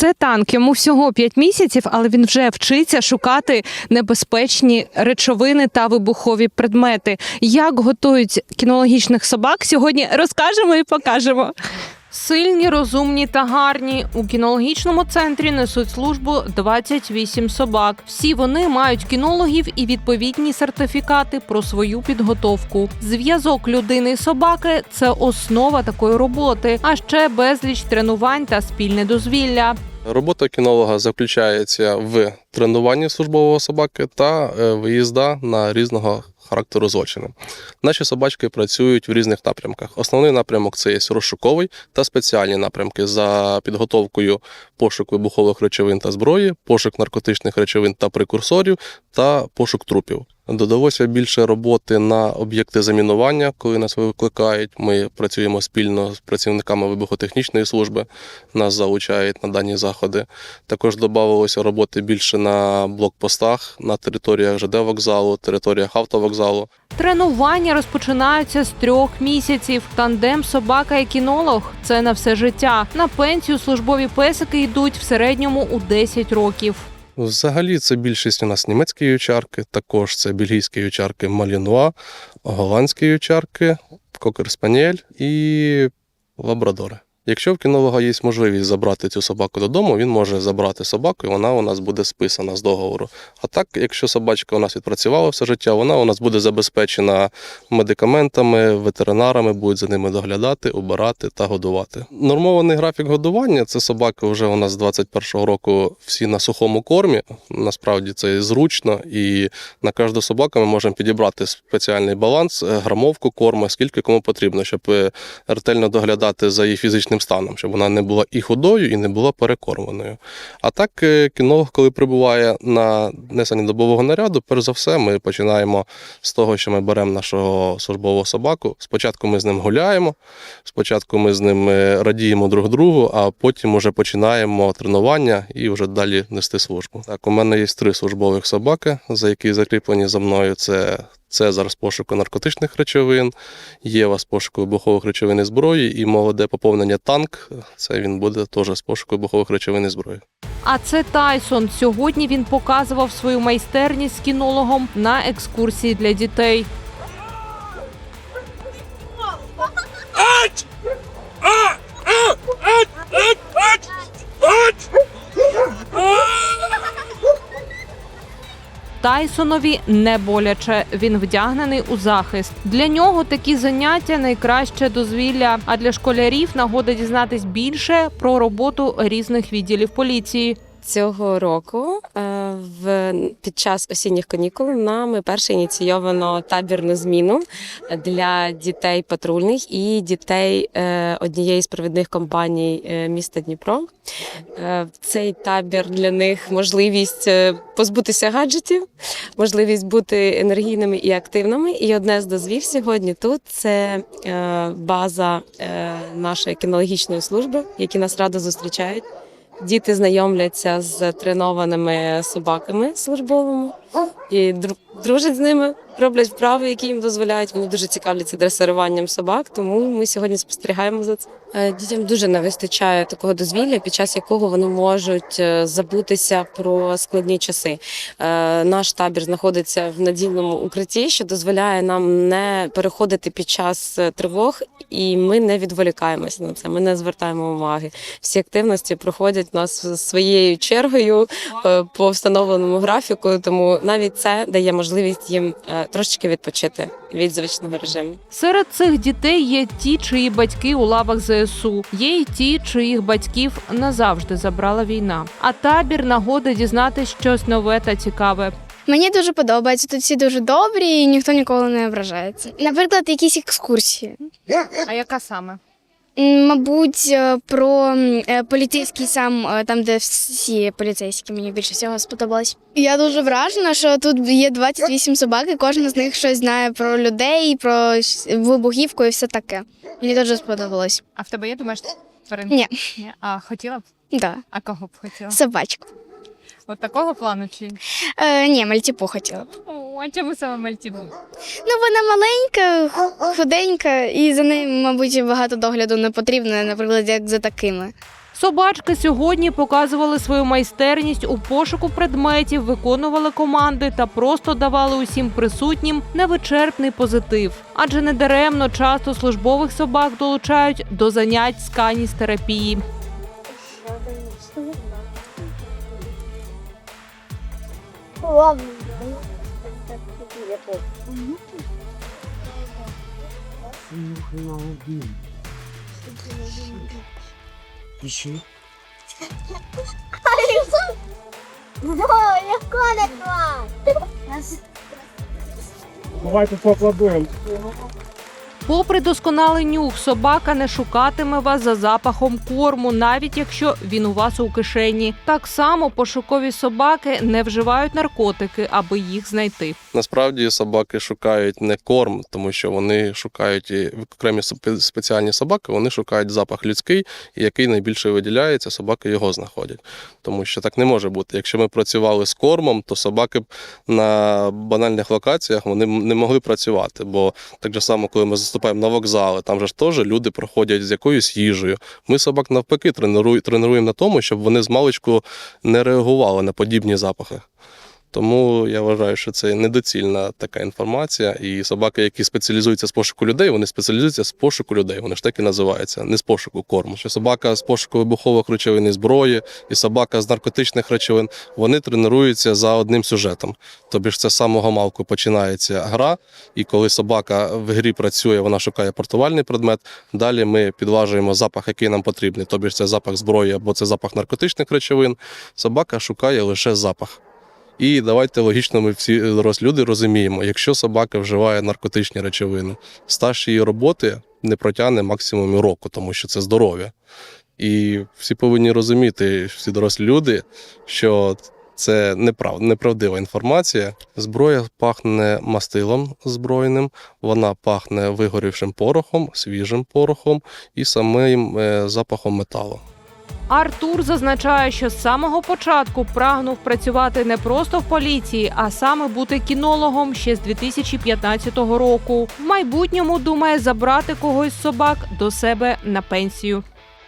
Це танк. Йому всього 5 місяців, але він вже вчиться шукати небезпечні речовини та вибухові предмети. Як готують кінологічних собак, сьогодні розкажемо і покажемо. Сильні, розумні та гарні у кінологічному центрі несуть службу 28 собак. Всі вони мають кінологів і відповідні сертифікати про свою підготовку. Зв'язок людини і собаки це основа такої роботи, а ще безліч тренувань та спільне дозвілля. Робота кінолога заключається в тренуванні службового собаки та е, виїзда на різного характеру злочини. Наші собачки працюють в різних напрямках. Основний напрямок це є розшуковий та спеціальні напрямки за підготовкою пошук вибухових речовин та зброї, пошук наркотичних речовин та прекурсорів та пошук трупів. Додалося більше роботи на об'єкти замінування, коли нас викликають. Ми працюємо спільно з працівниками вибухотехнічної служби, нас залучають на дані заходи. Також додавалося роботи більше на блокпостах, на територіях ЖД вокзалу, територіях автовокзалу. Тренування розпочинаються з трьох місяців. Тандем собака і кінолог це на все життя. На пенсію службові песики йдуть в середньому у 10 років. Взагалі, це більшість у нас німецькі ючарки, також це бельгійські ючарки Малінуа, голландські ючарки, кокер-спаніель і лабрадори. Якщо в кінолога є можливість забрати цю собаку додому, він може забрати собаку, і вона у нас буде списана з договору. А так, якщо собачка у нас відпрацювала все життя, вона у нас буде забезпечена медикаментами, ветеринарами будуть за ними доглядати, убирати та годувати. Нормований графік годування це собаки вже у нас з 21-го року всі на сухому кормі. Насправді це зручно, і на кожну собаку ми можемо підібрати спеціальний баланс, грамовку корму, скільки кому потрібно, щоб е, ретельно доглядати за її фізичним станом, щоб вона не була і худою, і не була перекормленою. А так, е, кінолог, коли прибуває на несення добового наряду, перш за все, ми починаємо з того, що ми беремо нашого службового собаку. Спочатку ми з ним гуляємо, спочатку ми з ним е, радіємо друг другу, а потім вже починаємо тренування і вже далі нести службу. Так, у мене є три службових собаки, за які закріплені за мною. Це Цезар з пошуку наркотичних речовин, Єва з пошуку вибухових речовин і зброї, і молоде поповнення танк. Це він буде теж з пошуку вибухових речовин і зброї. А це Тайсон. Сьогодні він показував свою майстерність з кінологом на екскурсії для дітей. Тайсонові не боляче. Він вдягнений у захист. Для нього такі заняття найкраще дозвілля. А для школярів нагода дізнатись більше про роботу різних відділів поліції. Цього року е, в під час осінніх канікул нами перше ініційовано табірну зміну для дітей патрульних і дітей е, однієї з провідних компаній е, міста Дніпро. Цей табір для них можливість позбутися гаджетів, можливість бути енергійними і активними. І одне з дозвіль сьогодні тут це база нашої кінологічної служби, які нас радо зустрічають. Діти знайомляться з тренованими собаками службовими і дру- дружать з ними, роблять вправи, які їм дозволяють. Вони дуже цікавляться дресируванням собак, тому ми сьогодні спостерігаємо за це. Е, Дітям дуже не вистачає такого дозвілля, під час якого вони можуть е, забутися про складні часи. Е, Наш табір знаходиться в надійному укритті, що дозволяє нам не переходити під час тривог, і ми не відволікаємося на це. Ми не звертаємо уваги. Всі активності проходять у нас своєю чергою по встановленому графіку. Тому навіть це дає можливість їм е, трошечки відпочити від звичного режиму. Серед цих дітей є ті, чиї батьки у лавах ЗСУ, є й ті, чиїх батьків назавжди забрала війна. А табір нагода дізнатись щось нове та цікаве. Мені дуже подобається. Тут всі дуже добрі і ніхто ніколи не ображається. Наприклад, якісь екскурсії. А яка саме? Мабуть, е, про е, поліцейський сам, е, там, де всі поліцейські, мені більше всього сподобалось. Я дуже вражена, що тут є 28 собак, і кожен з них щось знає про людей, про вибухівку і все таке. Мені дуже сподобалось. А в тебе є думаєш тваринки? Ні. Ні. А хотіла б? Да, А кого б хотіла? собачку. От такого плану чи? Е, ні, мальтіпу хотіла б. О, а чому саме Мальтібу? Ну, вона маленька, худенька, і за нею, мабуть, багато догляду не потрібно, наприклад, як за такими. Собачки сьогодні показували свою майстерність у пошуку предметів, виконували команди та просто давали усім присутнім невичерпний позитив. Адже недаремно часто службових собак долучають до занять з каністерапії. Давайте поаплодуємо. Попри досконалий нюх, собака не шукатиме вас за запахом корму, навіть якщо він у вас у кишені. Так само пошукові собаки не вживають наркотики, аби їх знайти. Насправді собаки шукають не корм, тому що вони шукають і окремі спеціальні собаки, вони шукають запах людський, який найбільше виділяється, собаки його знаходять. Тому що так не може бути. Якщо ми працювали з кормом, то собаки б на банальних локаціях вони не могли працювати. Бо так же само, коли ми заступаємо на вокзали, там же ж теж люди проходять з якоюсь їжею. Ми собак навпаки тренуємо на тому, щоб вони з маличку не реагували на подібні запахи. Тому я вважаю, що це недоцільна така інформація. І собаки, які спеціалізуються з пошуку людей, вони спеціалізуються з пошуку людей. Вони ж так і називаються, не з пошуку корму. Що собака з пошуку вибухових речовин і зброї, і собака з наркотичних речовин, вони тренуються за одним сюжетом. Тобі ж це з самого малку починається гра, і коли собака в грі працює, вона шукає портувальний предмет. Далі ми підважуємо запах, який нам потрібний. Тобі ж це запах зброї або це запах наркотичних речовин. Собака шукає лише запах. І давайте логічно, ми всі дорослі люди розуміємо, якщо собака вживає наркотичні речовини, стаж її роботи не протягне максимум року, тому що це здоров'я. І всі повинні розуміти, всі дорослі люди, що це неправ, неправдива інформація. Зброя пахне мастилом збройним, вона пахне вигорівшим порохом, свіжим порохом і самим е, запахом металу. Артур зазначає, що з самого початку прагнув працювати не просто в поліції, а саме бути кінологом ще з 2015 року. В майбутньому думає забрати когось з собак до себе на пенсію.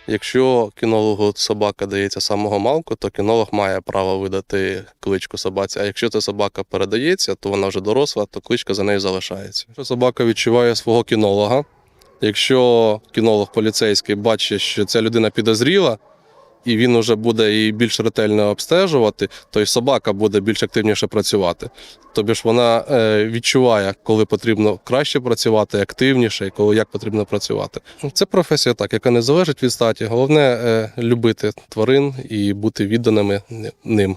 Якщо кінологу собака дається самого малку, то кінолог має право видати кличку собаці. А якщо ця собака передається, то вона вже доросла, то кличка за нею залишається. Якщо собака відчуває свого кінолога, якщо кінолог поліцейський бачить, що ця людина підозріла, і він вже буде її більш ретельно обстежувати, то й собака буде більш активніше працювати. Тобі ж вона е, відчуває, коли потрібно краще працювати, активніше, і коли як потрібно працювати. Це професія так, яка не залежить від статі. Головне е, любити тварин і бути відданими ним.